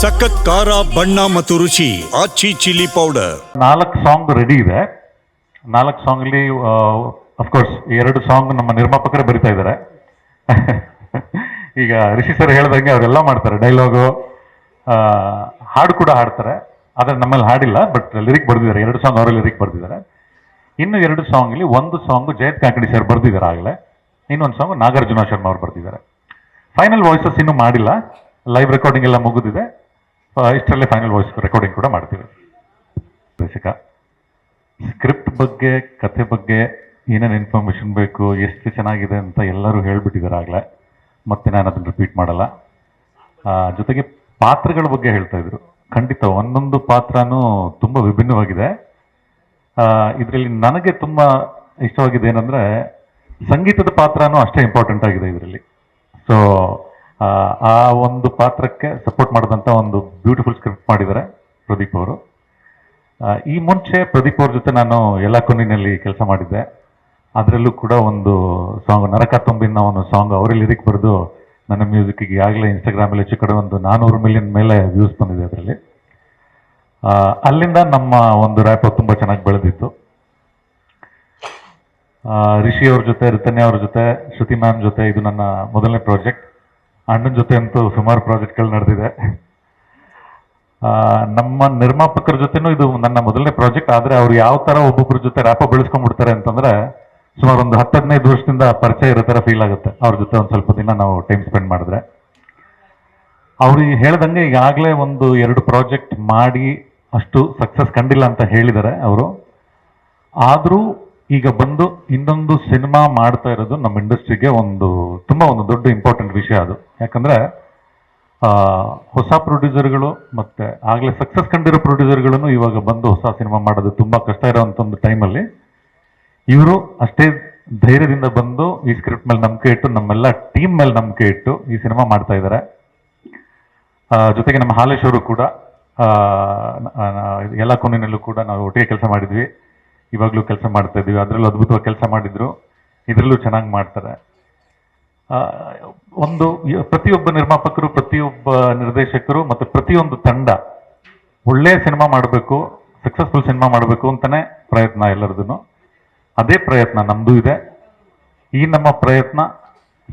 ಸಖತ್ ಖಾರ, ಬಣ್ಣ ಮತ್ತು ರುಚಿ ಆಚಿ ಚಿಲ್ಲಿ ಪೌಡರ್. ನಾಲ್ಕು ಸಾಂಗ್ ರೆಡಿ ಇದೆ. ನಾಲ್ಕು ಸಾಂಗ್ ಅಲ್ಲಿ ಅಫ್ಕೋರ್ಸ್ ಎರಡು ಸಾಂಗ್ ನಮ್ಮ ನಿರ್ಮಾಪಕರೇ ಬರಿತಾ ಇದ್ದಾರೆ. ಈಗ ರಿಷಿ ಸರ್ ಹೇಳ್ದಂಗೆ ಅವರೆಲ್ಲ ಮಾಡ್ತಾರೆ. ಡೈಲಾಗು ಹಾಡು ಕೂಡ ಹಾಡ್ತಾರೆ. ಆದರೆ ನಮ್ಮಲ್ಲಿ ಹಾಡಿಲ್ಲ ಬಟ್ ಲಿರಿಕ್ ಬರೆದಿದ್ದಾರೆ. ಎರಡು ಸಾಂಗ್ ಅವರೇ ಲಿರಿಕ್ ಬರೆದಿದ್ದಾರೆ. ಇನ್ನು ಎರಡು ಸಾಂಗ್ ಅಲ್ಲಿ ಒಂದು ಸಾಂಗ್ ಜಯತ್ ಕಾಕಡಿ ಸರ್ ಬರೆದಿದ್ದಾರೆ ಆಗಲೇ. ಇನ್ನೊಂದು ಸಾಂಗ್ ನಾಗಾರ್ಜುನ ಶರ್ಮಾ ಅವ್ರು ಬರ್ತಿದ್ದಾರೆ ಫೈನಲ್ ವಾಯ್ಸಸ್ ಇನ್ನೂ ಮಾಡಿಲ್ಲ. ಲೈವ್ ರೆಕಾರ್ಡಿಂಗ್ ಎಲ್ಲ ಮುಗಿದಿದೆ. ಇಷ್ಟರಲ್ಲೇ ಫೈನಲ್ ವಾಯ್ಸ್ ರೆಕಾರ್ಡಿಂಗ್ ಕೂಡ ಮಾಡ್ತೀವಿ. ಬೇಸಿಕ ಸ್ಕ್ರಿಪ್ಟ್ ಬಗ್ಗೆ, ಕಥೆ ಬಗ್ಗೆ ಏನೇನು ಇನ್ಫಾರ್ಮೇಷನ್ ಬೇಕು, ಎಷ್ಟು ಚೆನ್ನಾಗಿದೆ ಅಂತ ಎಲ್ಲರೂ ಹೇಳಿಬಿಟ್ಟಿದ್ದಾರೆ ಮತ್ತೆ ನಾನು ಅದನ್ನು ರಿಪೀಟ್ ಮಾಡಲ್ಲ. ಜೊತೆಗೆ ಪಾತ್ರಗಳ ಬಗ್ಗೆ ಹೇಳ್ತಾ ಇದ್ರು. ಖಂಡಿತ ಒಂದೊಂದು ಪಾತ್ರನೂ ತುಂಬ ವಿಭಿನ್ನವಾಗಿದೆ. ಇದರಲ್ಲಿ ನನಗೆ ತುಂಬ ಇಷ್ಟವಾಗಿದೆ ಏನಂದರೆ ಸಂಗೀತದ ಪಾತ್ರನೂ ಅಷ್ಟೇ ಇಂಪಾರ್ಟೆಂಟ್ ಆಗಿದೆ ಇದರಲ್ಲಿ. ಸೊ ಆ ಒಂದು ಪಾತ್ರಕ್ಕೆ ಸಪೋರ್ಟ್ ಮಾಡಿದಂಥ ಒಂದು ಬ್ಯೂಟಿಫುಲ್ ಸ್ಕ್ರಿಪ್ಟ್ ಮಾಡಿದ್ದಾರೆ ಪ್ರದೀಪ್ ಅವರು. ಈ ಮುಂಚೆ ಪ್ರದೀಪ್ ಅವ್ರ ಜೊತೆ ನಾನು ಎಲ್ಲ ಕೊನಿನಲ್ಲಿ ಕೆಲಸ ಮಾಡಿದ್ದೆ. ಅದರಲ್ಲೂ ಕೂಡ ಒಂದು ಸಾಂಗ್ ನರಕ ತುಂಬಿನ ಒಂದು ಸಾಂಗ್ ಅವರೇ ಲಿರಿಕ್ ಬರೆದು ನನ್ನ ಮ್ಯೂಸಿಕ್ಗೆ ಆಗಲೇ ಇನ್ಸ್ಟಾಗ್ರಾಮಲ್ಲಿ ಹೆಚ್ಚು ಕಡೆ ಒಂದು ನಾನ್ನೂರು ಮಿಲಿಯನ್ ಮೇಲೆ ವ್ಯೂಸ್ ಬಂದಿದೆ ಅದರಲ್ಲಿ. ಅಲ್ಲಿಂದ ನಮ್ಮ ಒಂದು ರ್ಯಾಪ್ ತುಂಬ ಚೆನ್ನಾಗಿ ಬೆಳೆದಿತ್ತು. ರಿಷಿ ಅವ್ರ ಜೊತೆ, ರಿತನ್ಯ ಅವ್ರ ಜೊತೆ, ಶ್ರುತಿ ಮ್ಯಾಮ್ ಜೊತೆ ಇದು ನನ್ನ ಮೊದಲನೇ ಪ್ರಾಜೆಕ್ಟ್ ಅಣ್ಣನ ಜೊತೆ ಅಂತೂ ಸುಮಾರು ಪ್ರಾಜೆಕ್ಟ್ಗಳು ನಡೆದಿದೆ. ನಮ್ಮ ನಿರ್ಮಾಪಕರ ಜೊತೆನೂ ಇದು ನನ್ನ ಮೊದಲನೇ ಪ್ರಾಜೆಕ್ಟ್, ಆದ್ರೆ ಅವ್ರು ಯಾವ ತರ ಒಬ್ಬೊಬ್ಬರ ಜೊತೆ ರ್ಯಾಪ ಬೆಳೆಸ್ಕೊಂಡ್ಬಿಡ್ತಾರೆ ಅಂತಂದ್ರೆ ಸುಮಾರು ಒಂದು ಹತ್ತು ಹದಿನೈದು ವರ್ಷದಿಂದ ಪರಿಚಯ ಇರೋ ಥರ ಫೀಲ್ ಆಗುತ್ತೆ. ಅವ್ರ ಜೊತೆ ಒಂದು ಸ್ವಲ್ಪ ದಿನ ನಾವು ಟೈಮ್ ಸ್ಪೆಂಡ್ ಮಾಡಿದ್ರೆ. ಅವ್ರಿಗೆ ಹೇಳ್ದಂಗೆ ಈಗಾಗಲೇ ಒಂದು ಎರಡು ಪ್ರಾಜೆಕ್ಟ್ ಮಾಡಿ ಅಷ್ಟು ಸಕ್ಸಸ್ ಕಂಡಿಲ್ಲ ಅಂತ ಹೇಳಿದ್ದಾರೆ ಅವರು. ಆದರೂ ಈಗ ಬಂದು ಇನ್ನೊಂದು ಸಿನಿಮಾ ಮಾಡ್ತಾ ಇರೋದು ನಮ್ಮ ಇಂಡಸ್ಟ್ರಿಗೆ ಒಂದು ತುಂಬ ಒಂದು ದೊಡ್ಡ ಇಂಪಾರ್ಟೆಂಟ್ ವಿಷಯ ಅದು. ಯಾಕಂದ್ರೆ ಹೊಸ ಪ್ರೊಡ್ಯೂಸರ್ಗಳು ಮತ್ತೆ ಆಗ್ಲೇ ಸಕ್ಸಸ್ ಕಂಡಿರೋ ಪ್ರೊಡ್ಯೂಸರ್ಗಳನ್ನು ಇವಾಗ ಬಂದು ಹೊಸ ಸಿನಿಮಾ ಮಾಡೋದು ತುಂಬಾ ಕಷ್ಟ ಇರೋವಂಥ ಒಂದು ಟೈಮಲ್ಲಿ ಇವರು ಅಷ್ಟೇ ಧೈರ್ಯದಿಂದ ಬಂದು ಈ ಸ್ಕ್ರಿಪ್ಟ್ ಮೇಲೆ ನಂಬಿಕೆ ಇಟ್ಟು, ನಮ್ಮೆಲ್ಲ ಟೀಮ್ ಮೇಲೆ ನಂಬಿಕೆ ಇಟ್ಟು ಈ ಸಿನಿಮಾ ಮಾಡ್ತಾ ಇದ್ದಾರೆ. ಜೊತೆಗೆ ನಮ್ಮ ಹಾಲೇಶ್ ಅವರು ಕೂಡ ಎಲ್ಲ ಕೊನೆಯಲ್ಲೂ ಕೂಡ ನಾವು ಒಟ್ಟಿಗೆ ಕೆಲಸ ಮಾಡಿದ್ವಿ. ಇವಾಗಲೂ ಕೆಲಸ ಮಾಡ್ತಾ ಇದ್ದೀವಿ. ಅದರಲ್ಲೂ ಅದ್ಭುತವಾಗಿ ಕೆಲಸ ಮಾಡಿದ್ರು. ಇದರಲ್ಲೂ ಚೆನ್ನಾಗಿ ಮಾಡ್ತಾರೆ. ಒಂದು ಪ್ರತಿಯೊಬ್ಬ ನಿರ್ಮಾಪಕರು, ಪ್ರತಿಯೊಬ್ಬ ನಿರ್ದೇಶಕರು ಮತ್ತು ಪ್ರತಿಯೊಂದು ತಂಡ ಒಳ್ಳೆಯ ಸಿನಿಮಾ ಮಾಡಬೇಕು ಸಕ್ಸಸ್ಫುಲ್ ಸಿನಿಮಾ ಮಾಡಬೇಕು ಅಂತಲೇ ಪ್ರಯತ್ನ ಎಲ್ಲರದೂ ಅದೇ ಪ್ರಯತ್ನ ನಮ್ಮದು ಇದೆ. ಈ ನಮ್ಮ ಪ್ರಯತ್ನ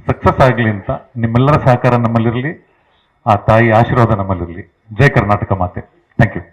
ಸಕ್ಸಸ್ ಆಗಲಿ ಅಂತ ನಿಮ್ಮೆಲ್ಲರ ಸಹಕಾರ ನಮ್ಮಲ್ಲಿರಲಿ, ಆ ತಾಯಿ ಆಶೀರ್ವಾದ ನಮ್ಮಲ್ಲಿರಲಿ. ಜೈ ಕರ್ನಾಟಕ ಮಾತೆ. Thank you